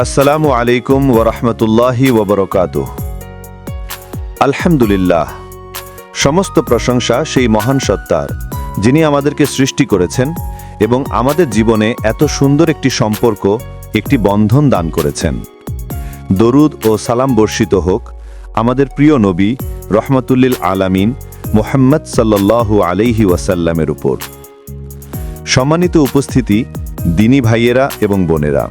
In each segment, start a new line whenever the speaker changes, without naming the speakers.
আসসালামু আলাইকুম ওরহমতুল্লাহি ওবরকাত আলহামদুলিল্লাহ। সমস্ত প্রশংসা সেই মহান সত্তার, যিনি আমাদেরকে সৃষ্টি করেছেন এবং আমাদের জীবনে এত সুন্দর একটি সম্পর্ক, একটি বন্ধন দান করেছেন। দরুদ ও সালাম বর্ষিত হোক আমাদের প্রিয় নবী রহমতুল্লিল আলামিন মোহাম্মদ সাল্লাল্লাহু আলাইহি ওয়াসাল্লামের উপর। সম্মানিত উপস্থিতি দিনী ভাইয়েরা এবং বোনেরা।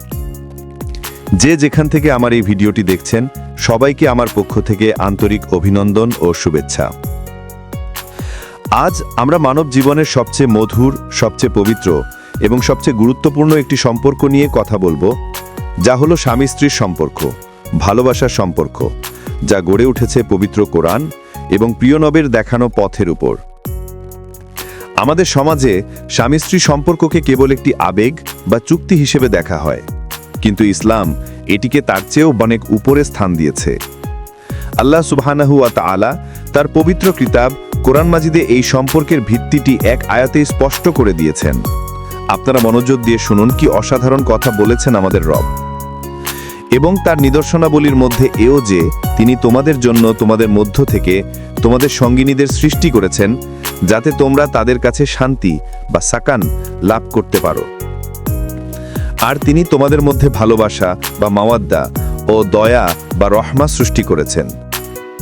যে যেখান থেকে আমার এই ভিডিওটি দেখছেন, সবাইকে আমার পক্ষ থেকে আন্তরিক অভিনন্দন ও শুভেচ্ছা। আজ আমরা মানব জীবনের সবচেয়ে মধুর, সবচেয়ে পবিত্র এবং সবচেয়ে গুরুত্বপূর্ণ একটি সম্পর্ক নিয়ে কথা বলব, যা হলো স্বামী স্ত্রীর সম্পর্ক, ভালোবাসার সম্পর্ক, যা গড়ে উঠেছে পবিত্র কোরআন এবং প্রিয়নবের দেখানো পথের উপর। আমাদের সমাজে স্বামী স্ত্রী সম্পর্ককে কেবল একটি আবেগ বা চুক্তি হিসেবে দেখা হয়। কিন্তু ইসলাম এটিকে তার চেয়েও অনেক উপরে স্থান দিয়েছে। আল্লাহ সুবহানাহু তাআলা তার পবিত্র কিতাব কোরআন মাজিদে এই সম্পর্কের ভিত্তিটি এক আয়াতে স্পষ্ট করে দিয়েছেন। আপনারা মনোযোগ দিয়ে শুনুন কি অসাধারণ কথা বলেছেন আমাদের রব। এবং তার নিদর্শনাবলীর মধ্যে এও যে তিনি তোমাদের জন্য তোমাদের মধ্য থেকে তোমাদের সঙ্গিনীদের সৃষ্টি করেছেন, যাতে তোমরা তাদের কাছে শান্তি বা সাকান লাভ করতে পারো। আর তিনি তোমাদের মধ্যে ভালোবাসা বা মাওয়াদ্দা ও দয়া বা রহমা সৃষ্টি করেছেন।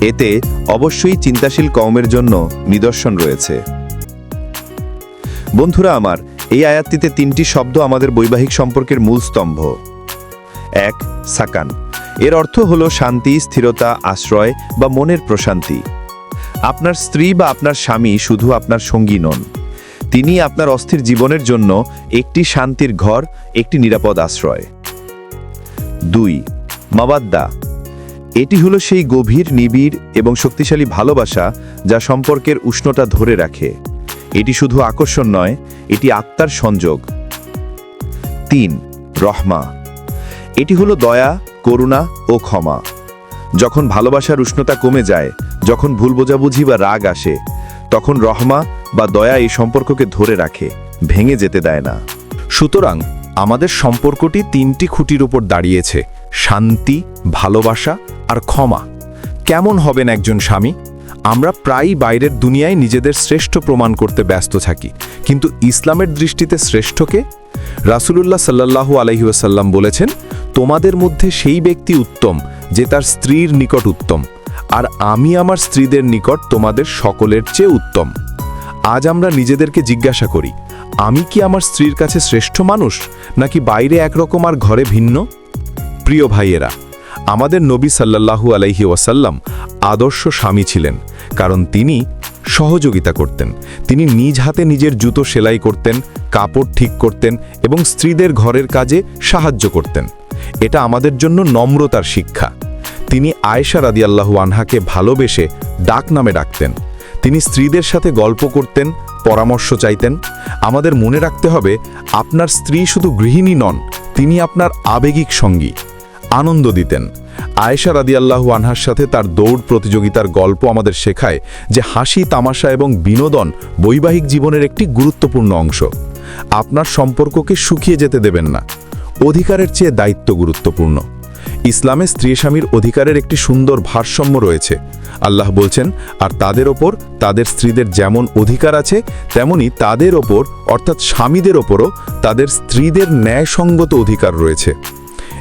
এতে অবশ্যই চিন্তাশীল কওমের জন্য নিদর্শন রয়েছে। বন্ধুরা আমার, এই আয়াতটিতে তিনটি শব্দ আমাদের বৈবাহিক সম্পর্কের মূল স্তম্ভ। এক, সাকান। এর অর্থ হলো শান্তি, স্থিরতা, আশ্রয় বা মনের প্রশান্তি। আপনার স্ত্রী বা আপনার স্বামী শুধু আপনার সঙ্গী নন। তিনি আপনার অস্থির জীবনের জন্য একটি শান্তির ঘর, একটি নিরাপদ আশ্রয়। দুই, মাবাদ্দা। এটি হলো সেই গভীর, নিবিড় এবং শক্তিশালী ভালোবাসা যা সম্পর্কের উষ্ণতা ধরে রাখে। এটি শুধু আকর্ষণ নয়, এটি আত্মার সংযোগ। তিন, রহমা। এটি হলো দয়া, করুণা ও ক্ষমা। যখন ভালোবাসার উষ্ণতা কমে যায়, যখন ভুল বোঝাবুঝি বা রাগ আসে তখন রহমা বা দয়া এই সম্পর্ককে ধরে রাখে, ভেঙে যেতে দেয় না।
সুতরাং আমাদের সম্পর্কটি তিনটি খুঁটির উপর দাঁড়িয়েছে, শান্তি, ভালোবাসা আর ক্ষমা। কেমন হবেন একজন স্বামী? আমরা প্রায়ই বাইরের দুনিয়ায় নিজেদের শ্রেষ্ঠ প্রমাণ করতে ব্যস্ত থাকি, কিন্তু ইসলামের দৃষ্টিতে শ্রেষ্ঠকে? রাসূলুল্লাহ সাল্লাল্লাহু আলাইহি ওয়াসাল্লাম বলেছেন, তোমাদের মধ্যে সেই ব্যক্তি উত্তম, যে তার স্ত্রীর নিকট উত্তম। আর আমি আমার স্ত্রীদের নিকট তোমাদের সকলের চেয়ে উত্তম। আজ আমরা নিজেদেরকে জিজ্ঞাসা করি, আমি কি আমার স্ত্রীর কাছে শ্রেষ্ঠ মানুষ, নাকি বাইরে একরকম আর ঘরে ভিন্ন? প্রিয় ভাইয়েরা, আমাদের নবী সাল্লাল্লাহু আলাইহি ওয়াসাল্লাম আদর্শ স্বামী ছিলেন, কারণ তিনি সহযোগিতা করতেন, তিনি নিজ হাতে নিজের জুতো সেলাই করতেন, কাপড় ঠিক করতেন এবং স্ত্রীদের ঘরের কাজে সাহায্য করতেন। এটা আমাদের জন্য নম্রতার শিক্ষা। তিনি আয়েশা রাদিয়াল্লাহু আনহাকে ভালোবেসে ডাক নামে ডাকতেন। তিনি স্ত্রীদের সাথে গল্প করতেন, পরামর্শ চাইতেন। আমাদের মনে রাখতে হবে, আপনার স্ত্রী শুধু গৃহিণী নন, তিনি আপনার আবেগিক সঙ্গী। আনন্দ দিতেন। আয়েশা রাদিয়াল্লাহু আনহার সাথে তার দৌড় প্রতিযোগিতার গল্প আমাদের শেখায় যে হাসি, তামাশা এবং বিনোদন বৈবাহিক জীবনের একটি গুরুত্বপূর্ণ অংশ। আপনার সম্পর্ককে শুকিয়ে যেতে দেবেন না। অধিকারের চেয়ে দায়িত্ব গুরুত্বপূর্ণ। ইসলামে স্ত্রী স্বামীর অধিকারের একটি সুন্দর ভারসাম্য রয়েছে। আল্লাহ বলছেন, আর তাদের ওপর, তাদের স্ত্রীদের যেমন অধিকার আছে, তেমনি তাদের ওপর, অর্থাৎ স্বামীদের ওপরও, তাদের স্ত্রীদের ন্যায়সঙ্গত অধিকার রয়েছে।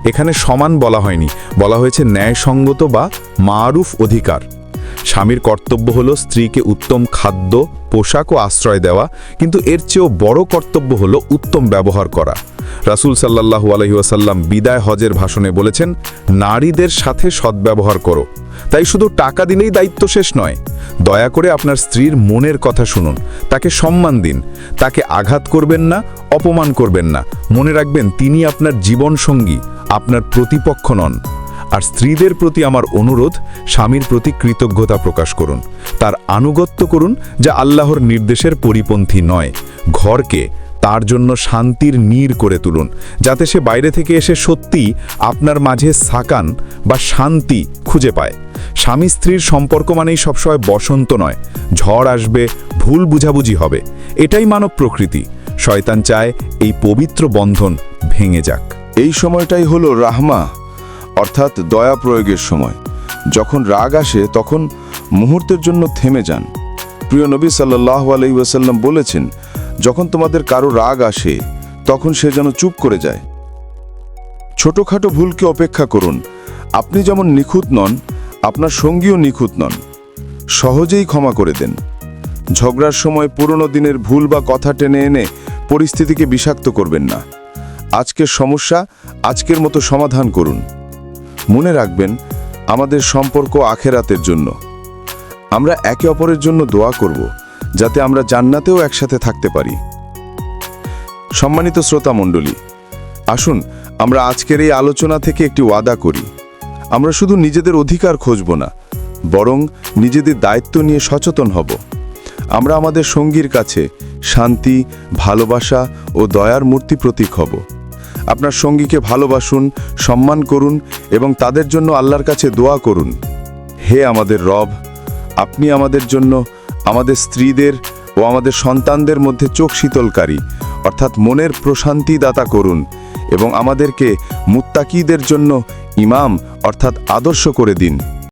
এখানে সমান বলা হয়নি, বলা হয়েছে ন্যায়সঙ্গত বা মারুফ অধিকার। স্বামীর কর্তব্য হলো স্ত্রীকে উত্তম খাদ্য, পোশাক ও আশ্রয় দেওয়া, কিন্তু এর চেয়েও বড় কর্তব্য হলো উত্তম ব্যবহার করা। রাসূল সাল্লাল্লাহু আলাইহি ওয়াসাল্লাম বিদায় হজের ভাষণে বলেছেন, নারীদের সাথে সদ্ব্যবহার করো। তাই শুধু টাকা দিলেই দায়িত্ব শেষ নয়। দয়া করে আপনার স্ত্রীর মনের কথা শুনুন। তাকে সম্মান দিন। তাকে আঘাত করবেন না, অপমান করবেন না। মনে রাখবেন, তিনি আপনার জীবন সঙ্গী আপনার প্রতিপক্ষ নন। আর স্ত্রীদের প্রতি আমার অনুরোধ, স্বামীর প্রতি কৃতজ্ঞতা প্রকাশ করুন। তার আনুগত্য করুন যা আল্লাহর নির্দেশের পরিপন্থী নয়। ঘরকে তার জন্য শান্তির নীর করে তুলুন, যাতে সে বাইরে থেকে এসে সত্যি আপনার মাঝে সাকান বা শান্তি খুঁজে পায়। স্বামী স্ত্রীর সম্পর্ক মানেই সবসময় বসন্ত নয়, ঝড় আসবে, ভুল বুঝাবুঝি হবে। এটাই মানব প্রকৃতি। শয়তান চায় এই পবিত্র বন্ধন ভেঙে যাক।
এই সময়টাই হলো রাহমা অর্থাৎ দয়া প্রয়োগের সময়। যখন রাগ আসে, তখন মুহূর্তের জন্য থেমে যান। প্রিয় নবী সাল্লাহ আলাই ওয়াসাল্লাম বলেছেন, যখন তোমাদের কারও রাগ আসে, তখন সে যেন চুপ করে যায়। ছোটখাটো ভুলকে অপেক্ষা করুন। আপনি যেমন নিখুঁত নন, আপনার সঙ্গীও নিখুঁত নন। সহজেই ক্ষমা করে দেন। ঝগড়ার সময় পুরনো দিনের ভুল বা কথা টেনে এনে পরিস্থিতিকে বিষাক্ত করবেন না। আজকের সমস্যা আজকের মতো সমাধান করুন। মনে রাখবেন, আমাদের সম্পর্ক আখেরাতের জন্য। আমরা একে অপরের জন্য দোয়া করব, যাতে আমরা জান্নাতেও একসাথে থাকতে পারি। সম্মানিত শ্রোতা মণ্ডলী, আসুন, আমরা আজকের এই আলোচনা থেকে একটি ওয়াদা করি। আমরা শুধু নিজেদের অধিকার খুঁজব না, বরং নিজেদের দায়িত্ব নিয়ে সচেতন হব। আমরা আমাদের সঙ্গীর কাছে শান্তি, ভালোবাসা ও দয়ার মূর্তি প্রতীক হব। আপনার সঙ্গীকে ভালোবাসুন, সম্মান করুন এবং তাদের জন্য আল্লাহর কাছে দোয়া করুন। হে আমাদের রব, আপনি আমাদের জন্য আমাদের স্ত্রীদের ও আমাদের সন্তানদের মধ্যে চোখ শীতলকারী, অর্থাৎ মনের প্রশান্তি দাতা করুন এবং আমাদেরকে মুত্তাকিদের জন্য ইমাম, অর্থাৎ আদর্শ করে দিন।